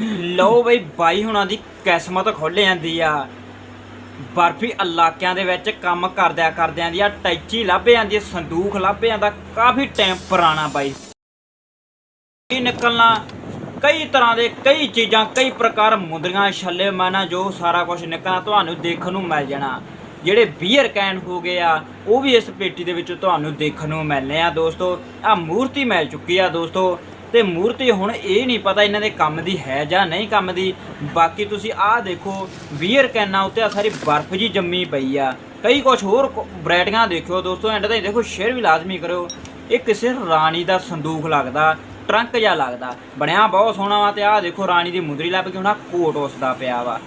ਲਓ ਬਈ ਬਾਈ ਹੁਣਾਂ ਦੀ ਕਿਸਮਤ ਖੁੱਲ ਜਾਂਦੀ ਆ। ਬਰਫੀ ਇਲਾਕਿਆਂ ਦੇ ਵਿੱਚ ਕੰਮ ਕਰਦਿਆਂ ਕਰਦਿਆਂ ਦੀ ਆ, ਟੈਚੀ ਲੱਭ ਜਾਂਦੀ ਆ, ਸੰਦੂਖ ਲੱਭ ਜਾਂਦਾ, ਕਾਫੀ ਟਾਈਮ ਪੁਰਾਣਾ ਬਾਈ। ਇਹ ਨਿਕਲਣਾ, ਕਈ ਤਰ੍ਹਾਂ ਦੇ ਕਈ ਚੀਜ਼ਾਂ, ਕਈ ਪ੍ਰਕਾਰ ਮੁੰਦਰੀਆਂ, ਛੱਲੇ, ਮਾਨਾ, ਜੋ ਸਾਰਾ ਕੁਝ ਨਿਕਲਣਾ, ਤੁਹਾਨੂੰ ਦੇਖਣ ਨੂੰ ਮਿਲ ਜਾਣਾ। ਜਿਹੜੇ ਬੀਅਰ ਕੈਨ ਹੋ ਗਏ ਆ, ਉਹ ਵੀ ਇਸ ਪੇਟੀ ਦੇ ਵਿੱਚ ਤੁਹਾਨੂੰ ਦੇਖਣ ਨੂੰ ਮਿਲਨੇ ਆ, ਦੋਸਤੋ। ਆ ਮੂਰਤੀ ਮਿਲ ਚੁੱਕੀ ਆ, ਦੋਸਤੋ। ਤੇ ਮੂਰਤੀ ਹੁਣ ਇਹ ਨਹੀਂ ਪਤਾ ਇਹਨਾਂ ਦੇ ਕੰਮ ਦੀ ਹੈ ਜਾਂ ਨਹੀਂ ਕੰਮ ਦੀ। ਬਾਕੀ ਤੁਸੀਂ ਆਹ ਦੇਖੋ, ਵੀਅਰ ਕੈਨਾਂ ਉੱਤੇ ਆ ਸਾਰੀ ਬਰਫ਼ ਜੀ ਜੰਮੀ ਪਈ ਆ। ਕਈ ਕੁਝ ਹੋਰ ਵੈਰਾਈਟੀਆਂ ਦੇਖਿਓ ਦੋਸਤੋ, ਐਂਡ ਤਾਈਂ ਦੇਖੋ ਸ਼ੇਅਰ ਵੀ ਲਾਜ਼ਮੀ ਕਰਿਓ। ਇਹ ਕਿਸੇ ਰਾਣੀ ਦਾ ਸੰਦੂਖ ਲੱਗਦਾ, ਟਰੰਕ ਜਿਹਾ ਲੱਗਦਾ। ਬਣਿਆ ਬਹੁਤ ਸੋਹਣਾ ਵਾ ਤੇ ਆਹ ਦੇਖੋ ਰਾਣੀ ਦੀ ਮੁੰਦਰੀ ਲੱਭ ਕੇ ਹੁਣ ਕੋਟ ਉਸਦਾ ਪਿਆ ਵਾ।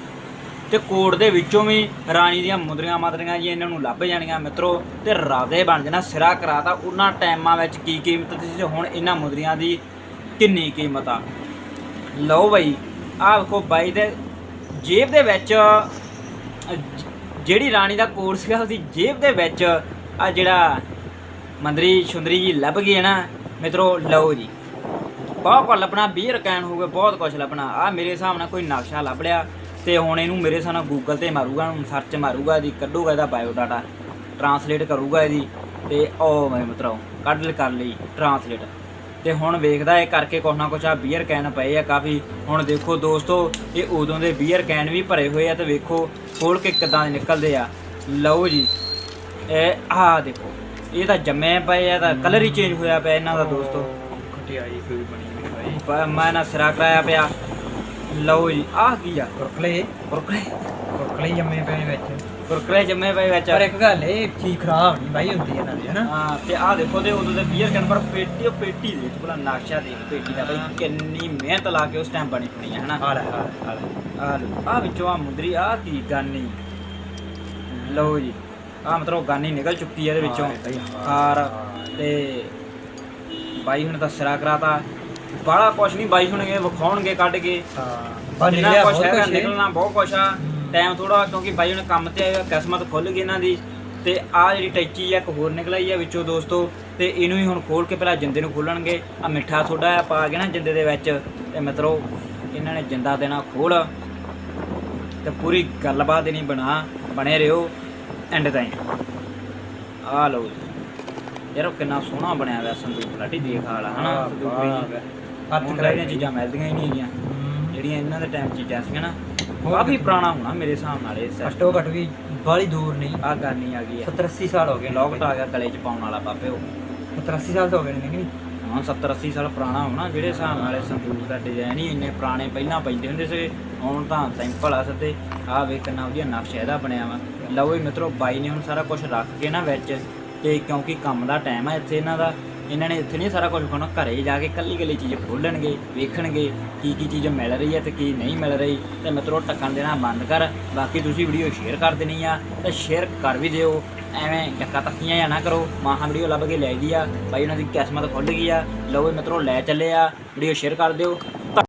ਤੇ ਕੋਟ ਦੇ ਵਿੱਚੋਂ ਵੀ ਰਾਣੀ ਦੀਆਂ ਮੁੰਦਰੀਆਂ ਮਾਦਰੀਆਂ ਜੀ ਇਹਨਾਂ ਨੂੰ ਲੱਭ ਜਾਣੀਆਂ ਮਿੱਤਰੋ। ਤੇ ਰਾਦੇ ਬਣ ਜਾਣਾ ਸਿਰਾ ਕਰਾਤਾ ਉਹਨਾਂ ਟਾਈਮਾਂ ਵਿੱਚ ਕੀ ਕੀਮਤ ਸੀ ਹੁਣ ਇਹਨਾਂ ਮੁੰਦਰੀਆਂ ਦੀ ਕਿੰਨੀ ਕੀਮਤ ਆ? ਲਓ ਬਈ, ਆਹ ਵੇਖੋ ਬਾਈ ਦੇ ਜੇਬ ਦੇ ਵਿੱਚ, ਜਿਹੜੀ ਰਾਣੀ ਦਾ ਕੋਟ ਸੀਗਾ ਉਹਦੀ ਜੇਬ ਦੇ ਵਿੱਚ ਆ ਜਿਹੜਾ ਮੰਦਰੀ ਸੁੰਦਰੀ ਜੀ ਲੱਭ ਗਈ ਹੈ ਨਾ, ਮਿੱਤਰੋ, ਲਓ ਜੀ। ਬਹੁਤ ਕੁਝ ਲੱਭਣਾ 20 ਰਕੈਨ ਹੋ ਗਏ, ਬਹੁਤ ਕੁਝ ਲੱਭਣਾ। ਆ ਮੇਰੇ ਹਿਸਾਬ ਨਾਲ ਕੋਈ ਨਕਸ਼ਾ ਲੱਭ ਲਿਆ ਤੇ ਹੁਣ ਇਹਨੂੰ ਮੇਰੇ ਹਿਸਾਬ ਨਾਲ ਗੂਗਲ ਤੇ ਮਾਰੂਗਾ, ਹੁਣ ਸਰਚ ਮਾਰੂਗਾ ਇਹਦੀ, ਕੱਢੂਗਾ ਇਹਦਾ ਬਾਇਓ ਡਾਟਾ ਟਰਾਂਸਲੇਟ ਕਰੂਗਾ ਇਹਦੀ ਤੇ ਉਹ ਮੇਰੇ ਮਿੱਤਰੋ, ਕੱਢ ਕਰ ਲਈ ਟਰਾਂਸਲੇਟ ਤੇ ਹੁਣ ਵੇਖਦਾ ਇਹ ਕਰਕੇ ਕੁਛ ਨਾ ਕੁਛ ਆ ਬੀਅਰ ਕੈਨ ਪਏ ਆ ਕਾਫੀ। ਹੁਣ ਦੇਖੋ ਦੋਸਤੋ ਇਹ ਉਦੋਂ ਦੇ ਬੀਅਰ ਕੈਨ ਵੀ ਭਰੇ ਹੋਏ ਆ ਤੇ ਵੇਖੋ ਖੋਲ ਕੇ ਕਿਦਾਂ ਦੇ ਨਿਕਲਦੇ ਆ। ਲਓ ਜੀ ਇਹ ਆਹ ਦੇਖੋ ਇਹ ਤਾਂ ਜੰਮੇ ਪਏ ਆ ਤਾਂ ਕਲਰ ਹੀ ਚੇਂਜ ਹੋਇਆ ਪਿਆ ਇਹਨਾਂ ਦਾ ਦੋਸਤੋ। ਖਟਿਆਈ ਬਣੀ ਮੈਂ ਨਾ ਸਿਰਾ ਕਰਾਇਆ ਪਿਆ। ਲਓ ਜੀ ਆਹ ਕੀ ਆ? ਕੁਰਕਲੇ ਕੁਰਕਲੇ ਹੀ ਜੰਮੇ ਪਏ ਵਿੱਚ। ਕੁਰਕਰੇ ਜੰਮੇ ਪਏ ਵਿੱਚ। ਪਰ ਇੱਕ ਗੱਲ ਇਹ ਚੀਜ਼ ਖਰਾਬ ਨਹੀਂ ਬਾਈ ਹੁੰਦੀ ਇਹਨਾਂ ਦੀ ਹਨਾ? ਹਾਂ ਤੇ ਆਹ ਦੇਖੋ ਤੇ ਉਦੋਂ ਦੇ ਬੀਅਰ ਕੈਨ ਪਰ ਪੇਟੀ ਉਹ ਪੇਟੀ ਦੇ ਭਲਾ ਨਕਸ਼ਾ ਦੇਖ ਪੇਟੀ ਦਾ ਬਈ ਕਿੰਨੀ ਮਿਹਨਤ ਲਾ ਕੇ ਉਸ ਟਾਈਮ ਬਣੀ ਹੋਣੀ ਹੈ ਹਨਾ ਆ ਲੈ ਆ ਆ ਵਿੱਚੋਂ ਆ ਮੁੰਦਰੀ ਆਹ ਕੀ ਗਾਨੀ। ਲਓ ਜੀ ਆਹ ਮਤਲਬ ਗਾਨੀ ਨਿਕਲ ਚੁੱਕੀ ਹੈ ਇਹਦੇ ਵਿੱਚੋਂ। ਹਾਂ ਹਾਂ। ਹਾਰ ਤੇ ਬਾਈ ਹੁਣ ਤਾਂ ਸਿਰਾ ਕਰਾਤਾ। ਬਾਹਲਾ ਕੁਛ ਨਹੀਂ ਬਾਈ ਹੁਣ ਇਹ ਵਿਖਾਉਣਗੇ ਕੱਢ ਕੇ। ਹਾਂ ਬਹੁਤ ਕੁਛ ਹੈ। ਨਿਕਲਣਾ ਬਹੁਤ ਕੁਛ ਆ। ਹੂੰ। ਟਾਈਮ ਥੋੜਾ ਕਿਉਂਕਿ ਬਾਈ ਹੁਣ ਕੰਮ ਤੇ ਆਇਆ ਕਿਸਮਤ ਖੁੱਲ ਗਈ ਇਹਨਾਂ ਦੀ। ਤੇ ਆ ਜਿਹੜੀ ਟੈਚੀ ਆ ਇੱਕ ਹੋਰ ਨਿਕਲ ਆਈ ਆ ਵਿੱਚੋਂ ਦੋਸਤੋ। ਤੇ ਇਹਨੂੰ ਹੀ ਹੁਣ ਖੋਲ ਕੇ ਪਹਿਲਾਂ ਜਿੰਦੇ ਨੂੰ ਖੋਲਣਗੇ ਆ ਮਿੱਠਾ ਸੋਡਾ ਆ ਪਾ ਕੇ ਨਾ ਜਿੰਦੇ ਦੇ ਵਿੱਚ। ਤੇ ਮਿੱਤਰੋ ਇਹਨਾਂ ਨੇ ਜਿੰਦਾ ਦੇਣਾ ਖੋਲ ਤੇ ਪੂਰੀ ਗੱਲਬਾਤ ਨਹੀਂ ਬਣਾ ਬਣੇ ਰਹੋ ਐਂਡ ਤਾਈਂ। ਆ ਲਓ। ਯਾਰ ਉਹ ਕਿੰਨਾ ਸੋਹਣਾ ਬਣਿਆ ਹੋਇਆ ਸੰਦੂਕ ਲਾਟੀ ਦੇਖ ਵਾਲਾ ਹਨਾ? ਸੰਦੂਕ ਵੀ। ਹੱਥ ਕਰਾਈਆਂ ਚੀਜ਼ਾਂ ਮਿਲਦੀਆਂ ਹੀ ਨਹੀਂ ਹੈਗੀਆਂ। ਜਿਹੜੀਆਂ ਇਹਨਾਂ ਦੇ ਟਾਈਮ ਚੀਜ਼ਾਂ ਸੀਗੀਆਂ ਨਾ ਹੋਰ ਕਾਫੀ ਕਿਤੇ। ਪੁਰਾਣਾ ਹੋਣਾ ਮੇਰੇ ਹਿਸਾਬ ਨਾਲ ਇਹ ਸੈਟ ਘੱਟੋ ਘੱਟ ਵੀ ਬਾਲੀ ਦੂਰ ਨਹੀਂ। ਆ ਗਾਨੀ ਆ ਗਈ ਆ। 70 80 ਸਾਲ ਹੋ ਗਏ ਲੋਕਟ ਆ ਗਿਆ ਗਲੇ 'ਚ ਪਾਉਣ ਵਾਲਾ ਬਾਬੇ ਉਹ। 70 80 ਸਾਲ ਤਾਂ ਹੋ ਗਏ ਨੇ ਕਿ ਨਹੀਂ? ਹਾਂ 70 80 ਸਾਲ ਪੁਰਾਣਾ ਹੋਣਾ ਜਿਹੜੇ ਹਿਸਾਬ ਨਾਲ ਇਹ ਸੰਦੂਕ ਦਾ ਡਿਜ਼ਾਈਨ ਹੀ ਇੰਨੇ ਪੁਰਾਣੇ ਪਹਿਲਾਂ ਪੈਂਦੇ ਹੁੰਦੇ ਸੀ ਹੁਣ ਤਾਂ ਸਿੰਪਲ ਆ ਸਤੇ ਆ ਵੇਖ ਕਿੰਨਾ ਵਧੀਆ ਨਕਸ਼ਾ ਇਹਦਾ ਬਣਿਆ ਵਾ। ਲਓ ਇਹ ਮਿੱਤਰੋ ਬਾਈ ਨੇ ਹੁਣ ਸਾਰਾ ਕੁਝ ਰੱਖ ਕੇ ਨਾ ਵਿੱਚ ਤੇ ਕਿਉਂਕਿ ਕੰਮ ਦਾ ਟਾਈਮ ਆ ਇੱਥੇ ਇਹਨਾਂ ਦਾ ਇਹਨਾਂ ਨੇ ਇੱਥੇ ਨਹੀਂ ਸਾਰਾ ਕੁਝ ਖਾਣਾ, ਘਰੇ ਜਾ ਕੇ ਕੱਲੀ ਕੱਲੀ ਚੀਜ਼ ਖੋਲਣਗੇ, ਵੇਖਣਗੇ ਕੀ ਕੀ ਚੀਜ਼ ਮਿਲ ਰਹੀ ਹੈ ਤੇ ਕੀ ਨਹੀਂ ਮਿਲ ਰਹੀ, ਤੇ ਮਿੱਤਰੋ ਟੱਕਣ ਦੇਣਾ ਬੰਦ ਕਰ। ਬਾਕੀ ਤੁਸੀਂ ਵੀਡੀਓ ਸ਼ੇਅਰ ਕਰ ਦੇਣੀ ਆ, ਤੇ ਸ਼ੇਅਰ ਕਰ ਵੀ ਦਿਓ। ਐਵੇਂ ਟੱਕਾ ਤੱਕੀਆਂ ਜਾਂ ਨਾ ਕਰੋ ਮਾਹਾਂ ਵੀਡੀਓ ਲੱਭ ਕੇ ਲੈ ਗਈ ਆ, ਬਾਈ ਉਹਨਾਂ ਦੀ ਕਿਸਮਤ ਖੁੱਲ ਗਈ ਆ। ਲਓ ਇਹ ਮਿੱਤਰੋ, ਲੈ ਚੱਲੇ ਆ। ਵੀਡੀਓ ਸ਼ੇਅਰ ਕਰ ਦਿਓ।